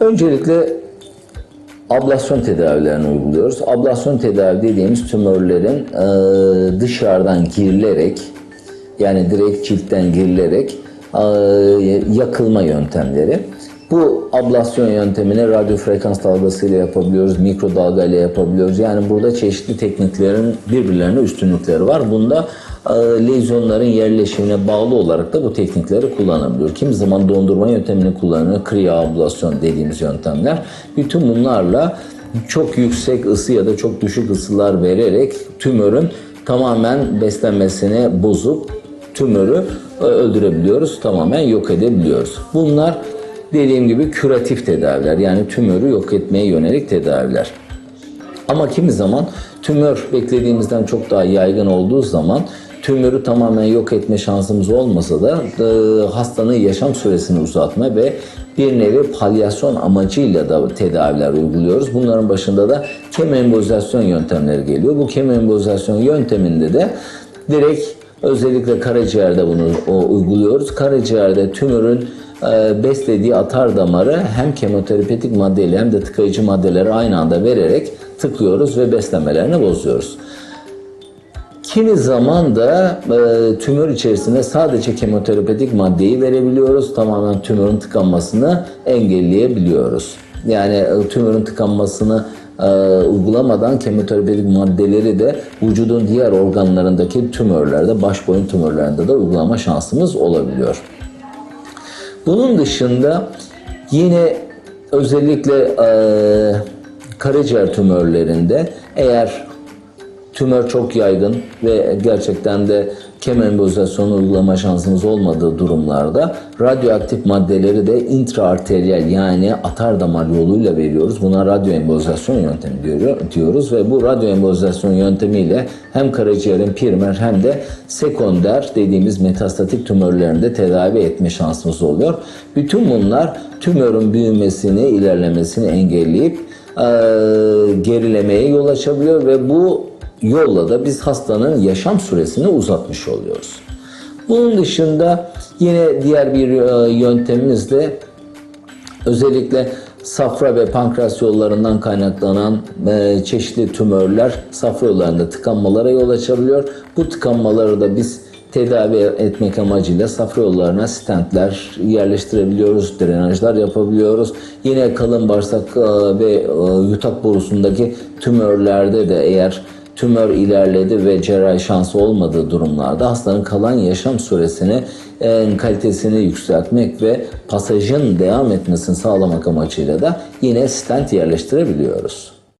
Öncelikle ablasyon tedavilerini uyguluyoruz. Ablasyon tedavi dediğimiz tümörlerin e, dışarıdan girilerek yani direkt ciltten girilerek e, yakılma yöntemleri. Bu ablasyon yöntemini radyo frekans dalgasıyla yapabiliyoruz, mikrodalga ile yapabiliyoruz. Yani burada çeşitli tekniklerin birbirlerine üstünlükleri var. Bunda lezyonların yerleşimine bağlı olarak da bu teknikleri kullanabiliyor. Kimi zaman dondurma yöntemini kullanıyor, kriyoablasyon dediğimiz yöntemler. Bütün bunlarla çok yüksek ısı ya da çok düşük ısılar vererek tümörün tamamen beslenmesini bozup tümörü e, öldürebiliyoruz, tamamen yok edebiliyoruz. Bunlar dediğim gibi küratif tedaviler yani tümörü yok etmeye yönelik tedaviler. Ama kimi zaman tümör beklediğimizden çok daha yaygın olduğu zaman tümörü tamamen yok etme şansımız olmasa da e, hastanın yaşam süresini uzatma ve bir nevi palyasyon amacıyla da tedaviler uyguluyoruz. Bunların başında da kemembolizasyon yöntemleri geliyor. Bu kemembolizasyon yönteminde de direkt özellikle karaciğerde bunu o, uyguluyoruz. Karaciğerde tümörün e, beslediği atar damarı hem kemoterapetik maddeyle hem de tıkayıcı maddeleri aynı anda vererek tıklıyoruz ve beslemelerini bozuyoruz. Kimi zaman da e, tümör içerisinde sadece kemoterapetik maddeyi verebiliyoruz. Tamamen tümörün tıkanmasını engelleyebiliyoruz. Yani e, tümörün tıkanmasını e, uygulamadan kemoterapetik maddeleri de vücudun diğer organlarındaki tümörlerde, baş boyun tümörlerinde de uygulama şansımız olabiliyor. Bunun dışında yine özellikle e, karaciğer tümörlerinde eğer tümör çok yaygın ve gerçekten de kemembolizasyonu uygulama şansımız olmadığı durumlarda radyoaktif maddeleri de intraarteriyel yani atar damar yoluyla veriyoruz. Buna radyoembolizasyon yöntemi diyor- diyoruz ve bu radyoembolizasyon yöntemiyle hem karaciğerin primer hem de sekonder dediğimiz metastatik tümörlerinde tedavi etme şansımız oluyor. Bütün bunlar tümörün büyümesini, ilerlemesini engelleyip eee, gerilemeye yol açabiliyor ve bu yolla da biz hastanın yaşam süresini uzatmış oluyoruz. Bunun dışında yine diğer bir e, yöntemimiz de özellikle safra ve pankreas yollarından kaynaklanan e, çeşitli tümörler safra yollarında tıkanmalara yol açabiliyor. Bu tıkanmaları da biz tedavi etmek amacıyla safra yollarına stentler yerleştirebiliyoruz, drenajlar yapabiliyoruz. Yine kalın bağırsak e, ve yutak borusundaki tümörlerde de eğer tümör ilerledi ve cerrahi şansı olmadığı durumlarda hastanın kalan yaşam süresini en kalitesini yükseltmek ve pasajın devam etmesini sağlamak amacıyla da yine stent yerleştirebiliyoruz.